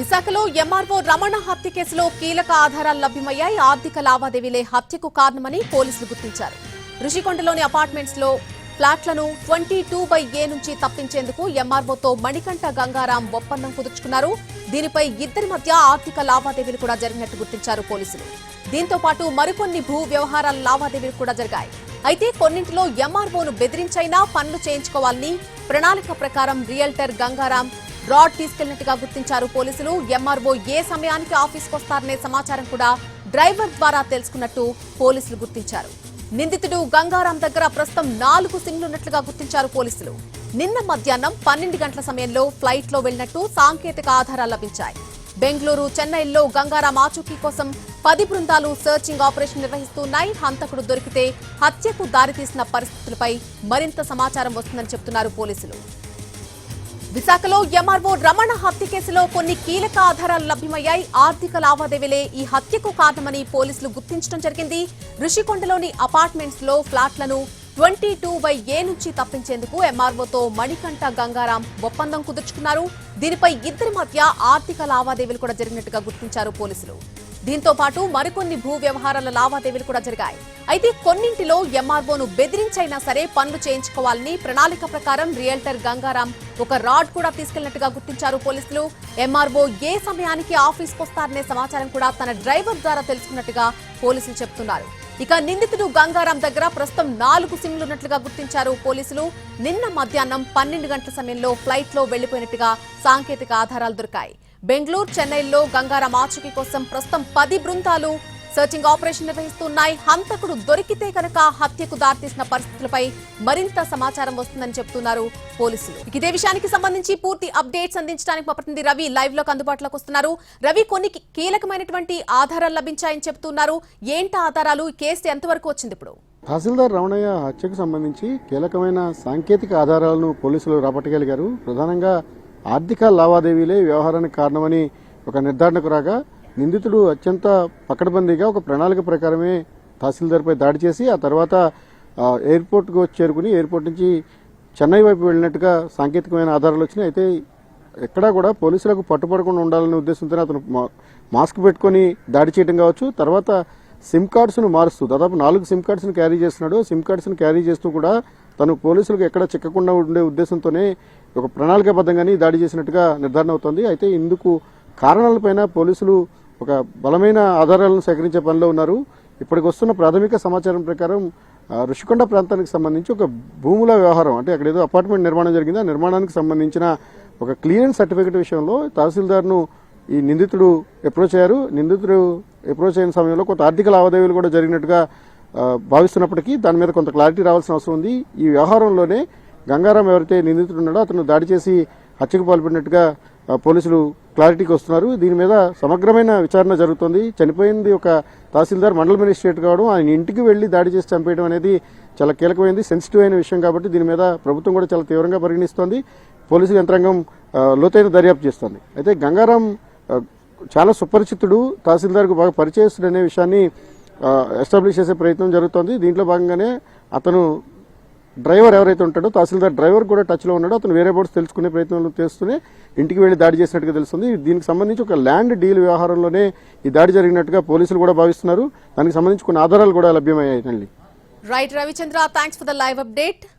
విశాఖలో ఎంఆర్ఓ రమణ హత్య కేసులో కీలక ఆధారాలు లభ్యమయ్యాయి. ఆర్థిక లావాదేవీలే హత్యకు కారణమని పోలీసులు గుర్తించారు. రుషికొండలోని అపార్ట్మెంట్స్లో ఫ్లాట్లను ట్వంటీ టూ బై ఏ నుంచి తప్పించేందుకు ఎంఆర్ఓతో మణికంఠ గంగారాం ఒప్పందం కుదుర్చుకున్నారు. దీనిపై ఇద్దరి మధ్య ఆర్థిక లావాదేవీలు కూడా జరిగినట్టు గుర్తించారు పోలీసులు. దీంతో పాటు మరికొన్ని భూ వ్యవహారాల లావాదేవీలు కూడా జరిగాయి. అయితే కొన్నింటిలో ఎంఆర్ఓను బెదిరించైనా పనులు చేయించుకోవాలని ప్రణాళిక ప్రకారం రియల్టర్ గంగారాం రాడ్ తీసుకెళ్ళినట్టుగా గుర్తించారు పోలీసులు. ఎంఆర్ఓ ఏ సమయానికి ఆఫీస్కు వస్తారనే సమాచారం కూడా డ్రైవర్ ద్వారా తెలుసుకున్నట్టు పోలీసులు గుర్తించారు. నిందితుడు గంగారాం దగ్గర ప్రస్తుతం నాలుగు సిమ్లున్నట్లుగా గుర్తించారు పోలీసులు. నిన్న మధ్యాహ్నం పన్నెండు గంటల సమయంలో ఫ్లైట్లో వెళ్ళినట్టు సాంకేతిక ఆధారాలు లభించాయి. బెంగళూరు చెన్నైలో గంగారాం ఆచూకీ కోసం పది బృందాలు సెర్చింగ్ ఆపరేషన్ నిర్వహిస్తున్నాయి హంతకుడు దొరికితే హత్యకు దారితీసిన పరిస్థితులపై మరింత సమాచారం వస్తుందని చెబుతున్నారు పోలీసులు. విశాఖలో ఎంఆర్ఓ రమణ హత్య కేసులో కొన్ని కీలక ఆధారాలు లభ్యమయ్యాయి. ఆర్థిక లావాదేవీలే ఈ హత్యకు కారణమని పోలీసులు గుర్తించడం జరిగింది. ఋషికొండలోని అపార్ట్మెంట్స్లో ఫ్లాట్లను ట్వంటీ టూ బై ఏ నుంచి తప్పించేందుకు ఎంఆర్ఓతో మణికంఠ గంగారాం ఒప్పందం కుదుర్చుకున్నారు. దీనిపై ఇద్దరి మధ్య ఆర్థిక లావాదేవీలు కూడా జరిగినట్టుగా గుర్తించారు పోలీసులు. దీంతో పాటు మరికొన్ని భూ వ్యవహారాల లావాదేవీలు కూడా జరిగాయి. అయితే కొన్నింటిలో ఎంఆర్ఓను బెదిరించైనా సరే పనులు చేయించుకోవాలని ప్రణాళిక ప్రకారం రియల్టర్ గంగారాం ఒక రాడ్ కూడా తీసుకెళ్ళినట్టుగా గుర్తించారు పోలీసులు. ఎంఆర్ఓ ఏ సమయానికి ఆఫీస్కి వస్తారనే సమాచారం కూడా తన డ్రైవర్ ద్వారా తెలుసుకున్నట్టుగా పోలీసులు చెబుతున్నారు. ఇక నిందితుడు గంగారాం దగ్గర ప్రస్తుతం నాలుగు సిమ్లు ఉన్నట్లుగా గుర్తించారు పోలీసులు. నిన్న మధ్యాహ్నం పన్నెండు గంటల సమయంలో ఫ్లైట్లో వెళ్ళిపోయినట్టుగా సాంకేతిక ఆధారాలు దొరికాయి. బెంగళూరు చెన్నైలో గంగారాం ఆచూకీ కోసం ప్రస్తుతం పది బృందాలు సర్చింగ్ ఆపరేషన్ నిర్వహిస్తున్నాయి. హంతకుడు దొరికితే కనుక హత్యకు దారితీసిన పరిస్థితులపై మరింత సమాచారం వస్తుందని చెబుతున్నారు పోలీసులు. ఇదే విషయానికి సంబంధించి పూర్తి అప్డేట్స్ అందించడానికి మా ప్రతినిధి రవి లైవ్లోకి అందుబాటులోకి వస్తున్నారు. రవి కొన్ని కీలకమైనటువంటి ఆధారాలు లభించాయని చెబుతున్నారు ఏంటి ఆధారాలు? కేసు ఎంతవరకు వచ్చింది ఇప్పుడు? తహసీల్దార్ రమణయ్య హత్యకు సంబంధించి కీలకమైన సాంకేతిక ఆధారాలను పోలీసులు రాబట్టగలిగారు. ప్రధానంగా ఆర్థిక లావాదేవీలే వ్యవహారానికి కారణమని ఒక నిర్ధారణకు రాగా నిందితుడు అత్యంత పకడ్బందీగా ఒక ప్రణాళిక ప్రకారమే తహసీల్దార్పై దాడి చేసి ఆ తర్వాత ఎయిర్పోర్ట్కు చేరుకుని ఎయిర్పోర్ట్ నుంచి చెన్నై వైపు వెళ్ళినట్టుగా సాంకేతికమైన ఆధారాలు వచ్చినాయి. అయితే ఎక్కడా కూడా పోలీసులకు పట్టుపడకుండా ఉండాలనే ఉద్దేశంతోనే అతను మా- మాస్క్ పెట్టుకొని దాడి చేయడం కావచ్చు. తర్వాత సిమ్ కార్డ్స్ను మారుస్తూ దాదాపు నాలుగు సిమ్ కార్డ్స్ను క్యారీ చేస్తున్నాడు. సిమ్ కార్డ్స్ను క్యారీ చేస్తూ కూడా తను పోలీసులకు ఎక్కడ చిక్కకుండా ఉండే ఉద్దేశంతోనే ఒక ప్రణాళికాబద్ధంగానే దాడి చేసినట్టుగా నిర్ధారణ అవుతోంది. అయితే ఇందుకు కారణాలపైన పోలీసులు ఒక బలమైన ఆధారాలను సేకరించే పనిలో ఉన్నారు. ఇప్పటికి వస్తున్న ప్రాథమిక సమాచారం ప్రకారం ఋషికొండ ప్రాంతానికి సంబంధించి ఒక భూముల వ్యవహారం అంటే అక్కడ ఏదో అపార్ట్మెంట్ నిర్మాణం జరిగింది. ఆ నిర్మాణానికి సంబంధించిన ఒక క్లియరెన్స్ సర్టిఫికేట్ విషయంలో తహసీల్దార్ను ఈ నిందితుడు అప్రోచ్ అయ్యారు. నిందితుడు అప్రోచ్ అయిన సమయంలో కొంత ఆర్థిక లావాదేవీలు కూడా జరిగినట్టుగా భావిస్తున్నప్పటికీ దాని మీద కొంత క్లారిటీ రావాల్సిన అవసరం ఉంది. ఈ వ్యవహారంలోనే గంగారాం ఎవరైతే నిందితుడు ఉన్నాడో అతను దాడి చేసి హత్యకు పాల్పడినట్టుగా పోలీసులు క్లారిటీకి వస్తున్నారు. దీని మీద సమగ్రమైన విచారణ జరుగుతోంది. చనిపోయింది ఒక తహసీల్దార్ మండల మేజిస్ట్రేట్ కావడం ఆయన ఇంటికి వెళ్ళి దాడి చేసి చంపేయడం అనేది చాలా కీలకమైనది సెన్సిటివ్ అయిన విషయం కాబట్టి దీని మీద ప్రభుత్వం కూడా చాలా తీవ్రంగా పరిగణిస్తోంది. పోలీసు యంత్రాంగం లోతైన దర్యాప్తు చేస్తోంది. అయితే గంగారాం చాలా సుపరిచితుడు తహసీల్దార్కు బాగా పరిచయస్తుడు అనే విషయాన్ని ఎస్టాబ్లిష్ చేసే ప్రయత్నం జరుగుతోంది. దీంట్లో భాగంగానే అతను డ్రైవర్ ఎవరైతే ఉంటాడో తహసీల్దార్ డ్రైవర్ కూడా టచ్లో ఉన్నాడో. అతను వేరే బోర్డ్స్ తెలుసుకునే ప్రయత్నాలు చేస్తూనే ఇంటికి వెళ్ళి దాడి చేసినట్టుగా తెలుస్తుంది. దీనికి సంబంధించి ఒక ల్యాండ్ డీల్ వ్యవహారంలోనే ఈ దాడి జరిగినట్టుగా పోలీసులు కూడా భావిస్తున్నారు. దానికి సంబంధించి కొన్ని ఆధారాలు కూడా లభ్యమయ్యాయి. Right Ravichandra thanks for the live update